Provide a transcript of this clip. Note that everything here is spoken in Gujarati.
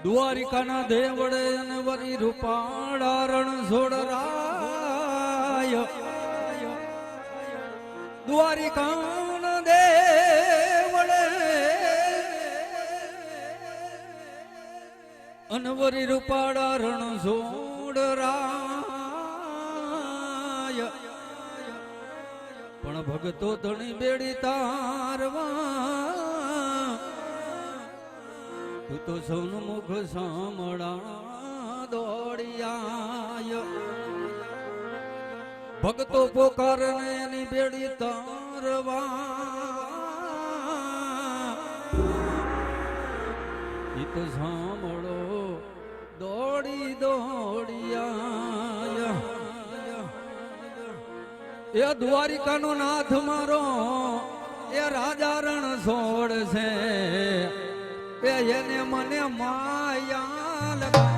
દ્વારિકાના દેવડે અને વરી રૂપાળા રણ છોડરાય દ્વારિકાના દેવડે અનવરી રૂપાળા રણ છોડરાય પણ ભગતો ધણી બેડી તારવા. તું તો સૌનું મુખ સાંભળા દોડિયા ભક્તો પોકાર એની બેડી તારવા. ગીત સાંભળો દોડી દોડિયા એ દ્વારિકાનો નાથ મારો એ રાજા રણ છોડ છે એને મને માયા લગા